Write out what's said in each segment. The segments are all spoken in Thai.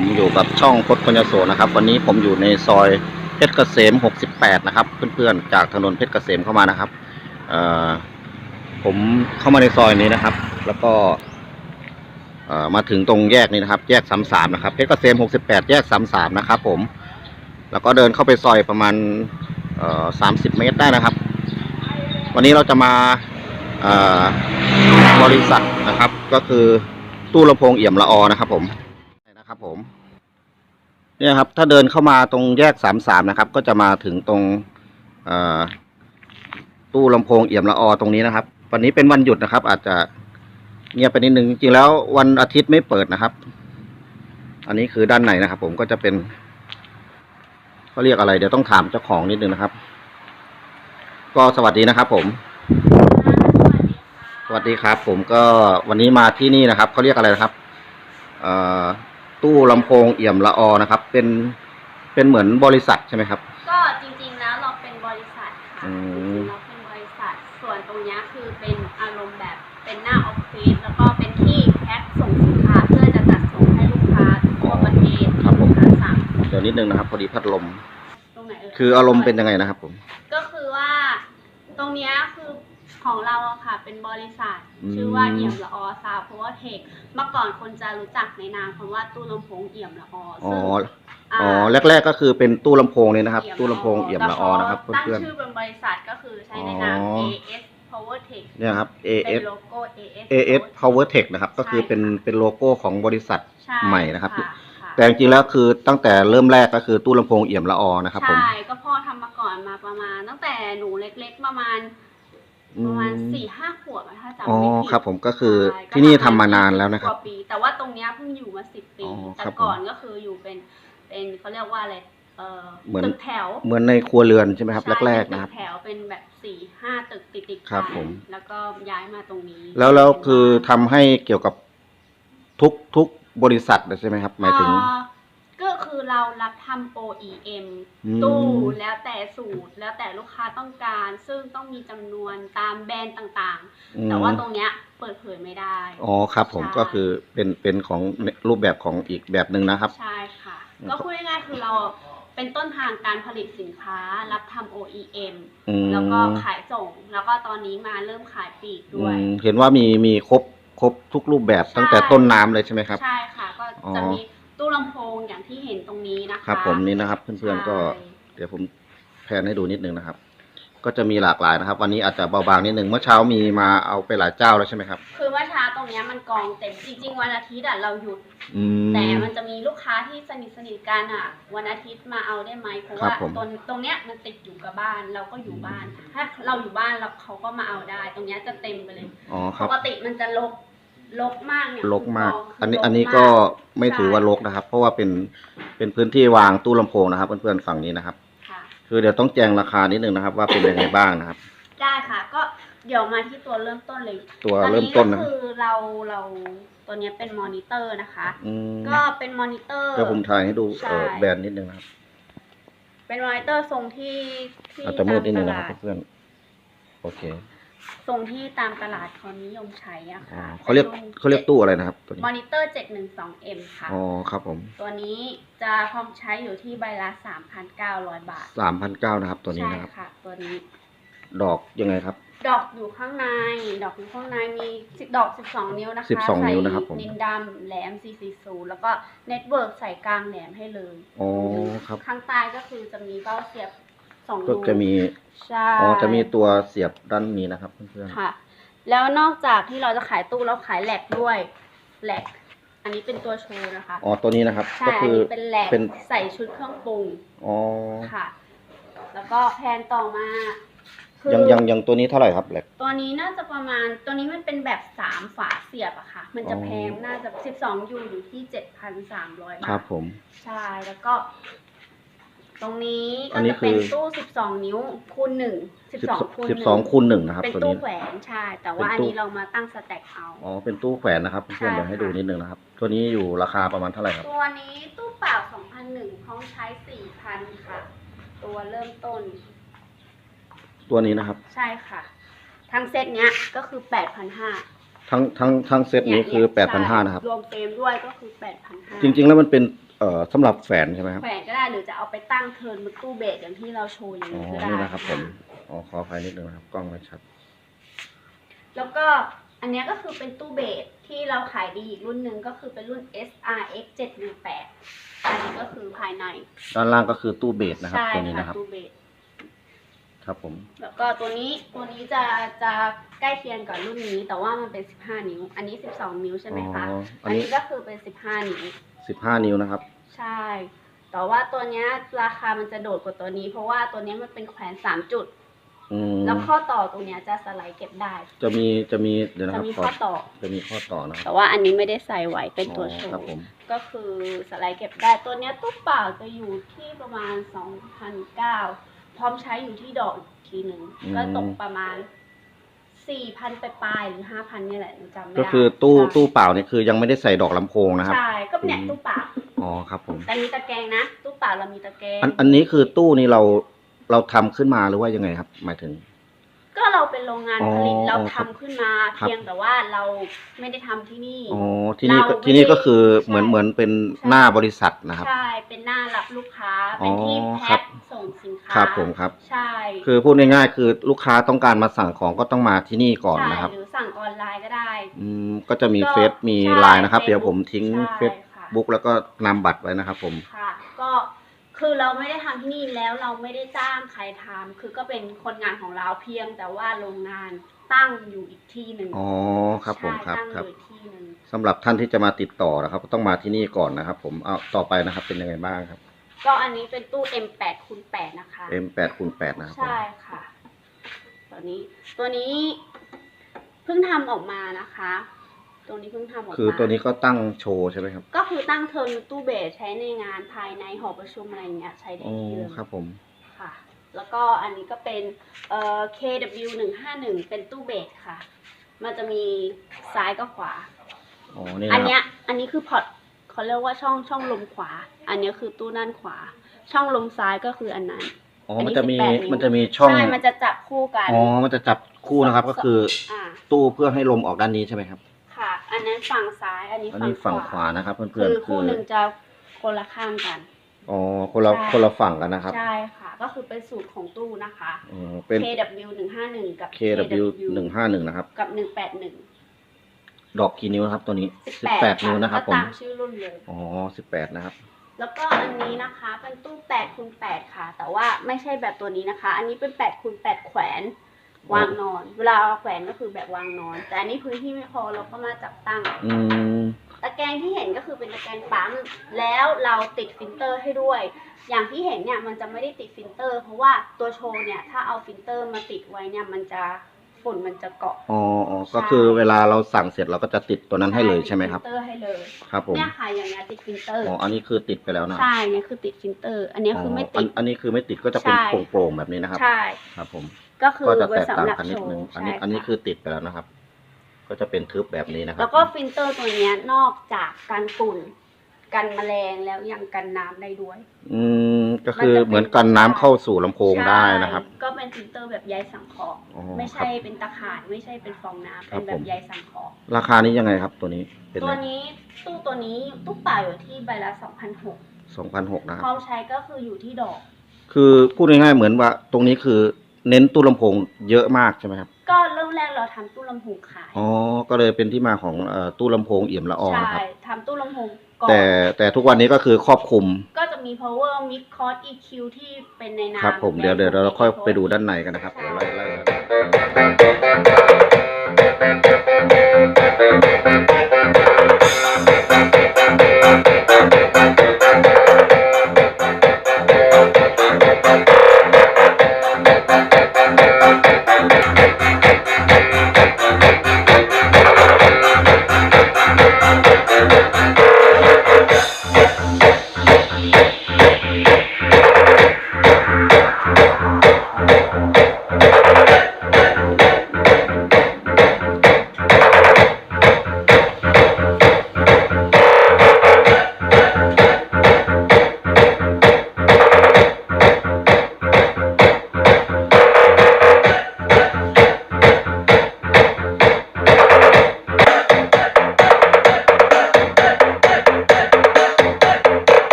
ผมอยู่กับช่องพจน์ปัญโสนะครับ วันนี้ผมอยู่ในซอยเพชรเกษม 68 นะครับ เพื่อนๆ จากถนนเพชรเกษมเข้ามานะครับผมเข้ามาในซอยนี้นะครับ แล้วก็มาถึงตรงแยกนี้นะครับ แยก33นะครับเพชรเกษม 68 แยก33นะครับ ผม แล้วก็เดินเข้าไปซอยประมาณเอ่อ30เมตรได้นะครับ วันนี้เราจะมาบริษัทนะครับ ก็คือตู้ลำโพงเอี่ยมละออนะครับผม ครับผม เนี่ยครับ ถ้าเดินเข้ามาตรงแยกสามสามนะครับ ก็จะมาถึงตรงตู้ลำโพงเอี่ยมละออตรงนี้นะครับ วันนี้เป็นวันหยุดนะครับ อาจจะเงียบไปนิดนึงจริงแล้ววันอาทิตย์ไม่เปิดนะครับ อันนี้คือด้านในนะครับ ผมก็จะเป็นเขาเรียกอะไร เดี๋ยวต้องถามเจ้าของนิดนึงนะครับ ก็สวัสดีนะครับ ผม สวัสดีครับ ผมก็วันนี้มาที่นี่นะครับเขาเรียกอะไรนะครับ เอ่อ ตู้ลำโพงเอี่ยมละออนะครับ เป็นเป็นเหมือนบริษัทใช่ไหมครับ ก็จริงๆแล้วเราเป็นบริษัทค่ะอืจม ริงๆเราเป็นบริษัท ส่วนตรงเนี้ยคือเป็นอารมณ์แบบเป็นหน้าออฟฟิศแล้วก็เป็นที่แพ็คส่งสินค้าเพื่อจะจัดส่งให้ลูกค้าทั่วประเทศที่ลูกค้าสั่งเดี๋ยวนิดนึงนะครับ พอดีพัดลม ตรงไหนเอ่ยคืออารมณ์เป็นยังไงนะครับผม ก็คือว่าตรงเนี้ยคือ ของเราอะค่ะ เป็นบริษัท อืม ชื่อว่าเอี่ยมละออซาวพาวเวอร์เทคเมื่อก่อนคนจะรู้จักในนามคำว่าตู้ลำโพงเอี่ยมละอออ๋อ ซึ่งอ๋อแรกๆก็คือเป็นตู้ลำโพงเลยนะครับ ตู้ลำโพงเอี่ยมละออนะครับแต่พตั้งเพื่อนชื่อเป็นบริษัทก็คือใช้ในนาม อ๋อ AS Power Tech ๆเนี่ยครับ เป็น AS โลโก้ AS AS Power Tech นะครับ ก็คือใช่เป็นเป็นโลโก้ของบริษัทใช่ใหม่นะครับค่ะค่ะแต่จริงๆแล้วคือตั้งแต่เริ่มแรกก็คือตู้ลำโพงเอี่ยมละออนะครับผม ใช่ ก็พ่อทำมาก่อนมาประมาณ ตั้งแต่หนูเล็กๆประมาณอื ประมาณมสี่ห้าขวบอะถ้าจำอ๋อไม่ผิดครับผมก็คือใช่ที่นี่ก็ทำมานานแล้วนะครับกว่าปี แต่ว่าตรงเนี้ยเพิ่งอยู่มาสิบปี อ๋อแต่ครับผมก่อนก็คืออยู่เป็นเป็นเขาเรียกว่าอะไรเออเหมือน ตึกแถวเหมือนในครัวเรือนใช่ไหมครับ ใช่แรกเป็ๆนนะครับตึกแถวเป็นแบบสี่ห้าตึกติดๆครับกันผม แล้วก็ย้ายมาตรงนี้แล้วแล้วเป็นคือบ้านทำให้เกี่ยวกับทุกทุกบริษัทเลยใช่ไหมครับ หมายถึง เอ่อ ก็คือเรารับทำ OEM อืมตู้แล้วแต่สูตรแล้วแต่ลูกค้าต้องการ ซึ่งต้องมีจำนวนตามแบรนด์ต่างอืๆมแต่ว่าตรงเนี้ยเปิดเผยไม่ได้ อ๋อครับผมใช่ ก็คือเป็นเป็นของรูปแบบของอีกแบบหนึ่งนะครับ ใช่ค่ะอืมก็พูดง่ายๆคือเราเป็นต้นทางการผลิตสินค้า รับทำ OEM อืม แล้วก็ขายส่ง แล้วก็ตอนนี้มาเริ่มขายปลีกด้วยอืมเห็นว่ามีมีครบครบทุกรูปแบบใช่ตั้งแต่ต้นน้ำเลยใช่ไหมครับ ใช่ค่ะ ก็อ๋อจะมี ตู้ลำโพงอย่างที่เห็นตรงนี้นะคะครับผมนี่นะครับ เพื่อนๆก็ใช่เดี๋ยวผมแพนให้ดูนิดนึงนะครับ ก็จะมีหลากหลายนะครับ วันนี้อาจจะเบาบางนิดนึงเมื่อเช้ามีมาเอาไปหลายเจ้าแล้วใช่ไหมครับ คือว่าเช้าตรงเนี้ยมันกองเต็มจริง ๆ วันอาทิตย์อะเราหยุด อืม แต่มันจะมีลูกค้าที่สนิทสนิทกันอะ วันอาทิตย์มาเอาได้ไหมเพราะครับว่าผมตรงตรงเนี้ยมันติดอยู่กับบ้านเราก็อยู่บ้าน ถ้าเราอยู่บ้านแล้วเขาก็มาเอาได้ ตรงเนี้ยจะเต็มไปเลย อ๋อคปรับ กติมันจะลก ลกมากเนี่ยลกมากคือันนี้รอันนี้มาก็ไม่ถือว่าใช่ลกนะครับ เพราะว่าเป็น เป็นพื้นที่วางตู้ลำโพงนะครับ เพื่อนๆฝั่งนี้นะครับ ค่ะคือเดี๋ยวต้องแจ้งราคานิดนึงนะครับ ว่าเป็นยังไงบ้างนะครับ ได้ค่ะ ก็เดี๋ยวมาที่ตัวเริ่มต้นเลยตัวเริ่มต้นอันะก็คือเราเราตัวเนี้ยเป็นมอนิเตอร์นะคะ อืมก็เป็นมอนิเตอร์ เดี๋ยวผมถ่ายให้ดูใช่เอ่อแบรนด์นิดนึงนะครับ เป็นมอนิเตอร์ทรงที่ที่อาจจะมืดนิดนึงนะคตารับมตลาดเพื่อนๆโอเค ทรงที่ตามตลาดเขานิยมใช้อะอ๋อค่ะเขาเรียกเขาเรียกตู้อะไรนะครับตัวนี้มอนิเตอร์ 712M ค่ะ อ๋อครับผมตัวนี้จะพร้อมใช้อยู่ที่ใบละ 3,900 บาท สามพันเก้านะครับตัวนี้ใช่นะครับ ค่ะ ตัวนี้ ดอกยังไงครับ ดอกอยู่ข้างใน ดอกอยู่ข้างในมี10ดอก 12 นิ้วนะคะ12นิ้วนะครับผมใส่นินดำแหลม 440 แล้วก็เน็ตเวิร์กใส่กลางแหลมให้เลย อ๋อครับ ข้างใต้ก็คือจะมีเบ้าเสียบ สองก็รูจะมีใช่อ๋อจะมีตัวเสียบด้านนี้นะครับเพื่อนค่ะ แล้วนอกจากที่เราจะขายตู้เราขายแหลกด้วยแหลกอันนี้เป็นตัวโชว์นะคะๆอ๋อตัวนี้นะครับ ใช่ก็อันคือนี้เป็นแหลกเป็นใส่ชุดเครื่องปรุงอ๋อค่ะ แล้วก็แพนต่อมาคือยังยังยังตัวนี้เท่าไหร่ครับแหลก ตัวนี้น่าจะประมาณตัวนี้มันเป็นแบบสามฝาเสียบอะค่ะ มันจะอ๋อ แพงน่าจะสิบสองยูอยู่ที่เจ็ดพันสามร้อยบาทครับผม ใช่ แล้วก็ ตรงนี้อัก็นนี้จะเป็นคือตู้สิบสองนิ้วคูณหนึ่งสิบสองคูณหสิบนึ่สองคูณหนึ่งนะครับเป็นตัวตู้นี้ แขวนใช่ แต่ว่าเป็นอันตู้ นี้เรามาตั้งสแต็กเอา อ๋อเป็นตู้แขวนนะครับเพื่อนๆใช่เดี๋ยวให้ค่ะ ดูนิดนึงนะครับ ตัวนี้อยู่ราคาประมาณเท่าไหร่ครับ ตัวนี้ตู้เปล่าสองพันหนึ่งพร้อมใช้สี่พันค่ะ ตัวเริ่มต้น ตัวนี้นะครับ ใช่ค่ะ ทั้งเซตเนี้ยก็คือแปดพันห้าทั้งทั้งทั้งเซตนี้คือแปดพันห้านะครับ รวมเฟรมด้วยก็คือแปดพันห้าจริง ๆ แล้วมันเป็น เอ่อสำหรับแฝนใช่ไหมครับแขวนก็ได้หรือจะเอาไปตั้งเทิร์นบนตู้เบสอย่างที่เราโชว์อย่างอ๋อนี้ก็ได้นี่นะครับผมอ๋อขออภัยนิดนึงนะครับกล้องไม่ชัดแล้วก็อันเนี้ยก็คือเป็นตู้เบสที่เราขายดีอีกรุ่นหนึ่งก็คือเป็นรุ่น SRX 718อันนี้ก็คือภายในด้านล่างก็คือตู้เบสนะครับใช่ตัวนี้ค่ะนะครับ ตู้เบส ครับผม แล้วก็ตัวนี้ตัวนี้จะจะใกล้เคียงกับรุ่นนี้ แต่ว่ามันเป็น 15 นิ้ว อันนี้ 12 นิ้วใช่ไหมคะอ๋ออัอันนนี้ นี้ก็คือเป็น 15 นิ้ว สิบห้านิ้วนะครับ ใช่ แต่ว่าตัวเนี้ยราคามันจะโดดกว่าตัวนี้ เพราะว่าตัวเนี้ยมันเป็นแขวน3จุด อืมแล้วข้อต่อตรงเนี้ยจะสไลด์เก็บได้ จะมีจะมีเดี๋ยวนะคจะรับมีขข้อต่อ จะมีข้อต่อนะครับแต่ว่าอันนี้ไม่ได้ใส่ไว้เป็นตัวโชอ๋อครับว์ผมก็คือสไลด์เก็บได้ตัวเนี้ยตู้เปล่าจะอยู่ที่ประมาณ2,009 พร้อมใช้อยู่ที่ดอกอีกทีหนึ่งก็ตกประมาณ4,000ไปปลายๆหรือ5,000เนี่ยแหละหนูจำไม่ได้ก็คือตู้ใช่ตู้เปล่านี่คือยังไม่ได้ใส่ดอกลำโพงนะครับ ใช่ก็เนี่ยอืม ตู้เปล่าอ๋อครับผม แต่มีตะแกรงนะตู้เปล่าเรามีตะแกรงอันอันนี้คือตู้นี่เราเราทำขึ้นมาหรือว่ายังไงครับ หมายถึง ก็เราเป็นโรงงานอ๋อผลิตเราครัทำบขึ้นมา ครับ เพียงแต่ว่าเราไม่ได้ทำที่นี่ อ๋อที่นี่ก็เราไม่ที่นี่ก็คือใช่เหมือนเหมือนเป็นใช่ หน้าบริษัทนะครับ ใช่เป็นหน้ารับลูกค้า เป็นที่อ๋อครัแพ็บ คส่งสินค้าครับผมครับ ใช่คือพูดง่ายๆคือลูกค้าต้องการมาสั่งของก็ต้องมาที่นี่ก่อนใช่นะครับหรือสั่งออนไลน์ก็ได้อืมก็จะมีก็เฟซมีใช่ ไลน์นะครับ เดี๋ยวผม Facebook ทิ้งใช่เฟซค่ะ บุ๊กแล้วก็นำบัตรไว้นะครับผม ค่ะ ก็ คือเราไม่ได้ทำที่นี่แล้วเราไม่ได้จ้างใครทำคือก็เป็นคนงานของเราเพียง แต่ว่าโรงงานตั้งอยู่อีกที่หนึ่งอ๋อครับผมครับใช่ตั้งครัอบยู่อีกที่หนึ่งสำหรับท่านที่จะมาติดต่อนะครับก็ต้องมาที่นี่ก่อนนะครับ ผมเอาต่อไปนะครับเป็นยังไงบ้างครับ ก็อันนี้เป็นตู้ M8 คูณ8นะคะ M8 คูณ8นะครับผม ใช่ค่ะ ตัวนี้ ตัวนี้เพิ่งทำออกมานะคะ ตัวนี้เพิ่งทำออกมาคือตัวนี้ก็ตั้งโชว์ใช่ไหมครับ ก็คือตั้งเทิร์นเป็นตู้เบสใช้ในงานภายในหอประชุมอะไรเงี้ยใช้ได้อ๋อดีเลยครับผม ค่ะ แล้วก็อันนี้ก็เป็นเอ่อ KW หนึ่งห้าหนึ่งเป็นตู้เบสค่ะ มันจะมีซ้ายกับขวา อ๋อ นี่อันนะคเนี้รับยอันนี้คือพอร์ตเขาเรียกว่าช่องช่องลมขวา อันเนี้ยคือตู้ด้านขวา ช่องลมซ้ายก็คืออันนั้น อ๋ออันนี้มันจะมี18นิ้ว มันจะมีช่อง ใช่มันจะจับคู่กันอ๋อ มันจะจับคู่นะครับ ก็คืออ่า ตู้เพื่อให้ลมออกด้านนี้ใช่ไหมครับค่ะ อันนั้นฝั่งซ้าย อันนี้อันนี้ฝั่งขวานะครับ เพื่คืออนๆคืคู่อหนึ่งจะคนละข้างกัน อ๋อคนละใช่ คนละฝั่งกันนะครับใช่ค่ะ ก็คือเป็นสูตรของตู้นะคะอ๋อเป็น KW หนึ่งห้าหนึ่งกับ KW หนึ่งห้าหนึ่งนะครับ กับหนึ่งแปดหนึ่งดอกกี่นิ้วนะครับ ตัวนี้สิบสิบแปแปดดนิ้วนะครับ ผมตามชื่อรุ่นเลย อ๋อสิบแปดนะครับ แล้วก็อันนี้นะคะเป็นตู้แปดคูณแปดค่ะ แต่ว่าไม่ใช่แบบตัวนี้นะคะ อันนี้เป็นแปดคูณแปดแขวน วางนอน เวลาเอาแขวนก็คือแบบวางนอน แต่อันนี้พื้นที่ไม่พอเราก็มาจับตั้ง อืม ตะแกรงที่เห็นก็คือเป็นตะแกรงปั๊มแล้วเราติดฟิลเตอร์ให้ด้วย อย่างที่เห็นเนี่ยมันจะไม่ได้ติดฟิลเตอร์ เพราะว่าตัวโชว์เนี่ยถ้าเอาฟิลเตอร์มาติดไว้เนี่ยมันจะฝุ่นมันจะเกาะ อ๋ออ๋อใช่ก็คือเวลาเราสั่งเสร็จเราก็จะติดตัวนั้นให้เลยใช่ไหมครับ ติดฟิลเตอร์ให้เลยครับผม เนี่ยค่ะอย่างเงี้ยติดฟิลเตอร์ อ๋อ อันนี้คือติดไปแล้วนะใช่เนี่ยคือติดฟิลเตอร์ อันนี้คือไม่อัตินดอันนี้คือไม่ติดก็จะเป็นใช่ โปร่งๆแบบนี้นะครับ ใช่ ครับผม ก็คือก็จะไว้แตกต่างสำหรับกันนิโชดว์นึงอันนี้ใช่อันนี้ค่ะคือติดไปแล้วนะครับ ก็จะเป็นทึบแบบนี้นะครับแล้วก็ฟิลเตอร์ตัวเนี้ยนอกจากกันฝุ่น กันแมลงแล้วยังกันน้ำได้ด้วย อืม ก็คือเหมือนกันน้ำเข้าสู่ลำโพงได้นะครับ ใช่ก็เป็นฟิลเตอร์แบบใยสังเคราะห์อ๋อไม่ครัใช่บ เป็นตะข่ายไม่ใช่เป็นฟองน้ำครัเป็บนแบผบมใยสังเคราะห์ราคานี้ยังไงครับ ตัวนี้ เป็นตัวนี้ตู้ตัวนี้ตู้เปล่าอยู่ที่ใบละ2,600สองพันหกนะคพร้รัอบมใช้ก็คืออยู่ที่ดอก คือพูดง่ายๆเหมือนว่า ตรงนี้คือ เน้นตู้ลำโพงเยอะมากใช่ไหมครับ ก็เริ่มแรกเราทำตู้ลำโพงขายอ๋อ ก็เลยเป็นที่มาของเอ่อตู้ลำโพงเอี่ยมละอองใช่นะครับ ทำตู้ลำโพงก่อนแต่แต่ทุกวันนี้ก็คือครอบคลุม ก็จะมี power mix cos EQ ที่เป็นในนามครับผมแบรเดี๋ยวนเดี๋ยวของเราค่อย Echo ไปดูด้านในกันนะครับใช่เดี๋ยวไล่ไล่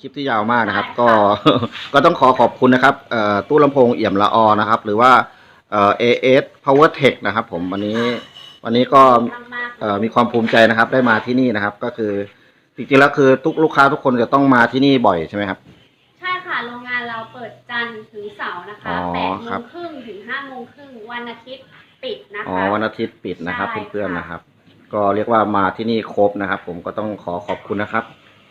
คลิปที่ยาวมากนะครับใช่ค่ะก็ ก็ต้องขอขอบคุณนะครับเอ่อตู้ลำโพงเอี่ยมละออนะครับ หรือว่าเอ่อ AS Power Tech นะครับ ผมวันนี้วันนี้ก็มากๆเอ่อมีความภูมิใจนะครับ ได้มาที่นี่นะครับ ก็คือจริงๆแล้วคือทุกลูกค้าทุกคนจะต้องมาที่นี่บ่อยใช่ไหมครับ ใช่ค่ะ โรงงานเราเปิดจันทร์ถึงเสาร์นะคะอ๋อแปดโมครับ งครึ่งถึงห้าโมงครึ่งวันอาทิตย์ปิดนะคะอ๋อวันอาทิตย์ปิดนะครับใช่เพื่อนๆค่ะนะครับ ก็เรียกว่ามาที่นี่ครบนะครับ ผมก็ต้องขอขอบคุณนะครับ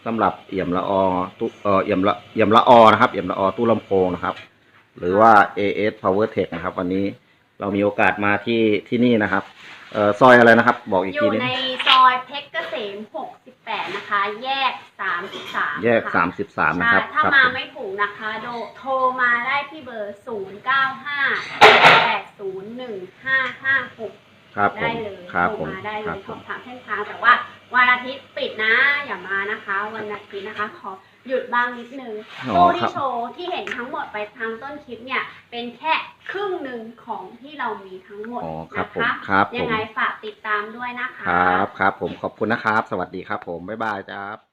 สำหรับเอี่ยมละออตู้เอ่อเอี่ยมละเอี่ยมละออนะครับเอี่ยมละออตู้ลำโพงนะครับ หรือว่า AS Power Tech นะครับ วันนี้เรามีโอกาสมาที่ที่นี่นะครับเอ่อซอยอะไรนะครับ บอกอีกอทียู่นึงในซอยเพชรเกษม 68 นะคะ แยก 33แยก ค่ะ33 นะครับใช่ถ้าครับมาผมไม่ถูกนะคะโดโทรมาได้ที่เบอร์ 0958015556ครับผได้มเลยครับโทผรมมาได้เลครับยผสอม บถามเส้นทางแต่ว่า วันอาทิตย์ปิดนะ อย่ามานะคะ วันอาทิตย์นะคะ ขอหยุดบ้างนิดนึงอ๋อตู้ครัที่บ โชว์ที่เห็นทั้งหมดไปทางต้นคลิปเนี่ย เป็นแค่ครึ่งหนึ่งของที่เรามีทั้งหมดอ๋อครับนะผมคะครับผยังมไงฝากติดตามด้วยนะคะ ครับครับผมขอบคุณนะครับ สวัสดีครับผมบ๊ายบายครับ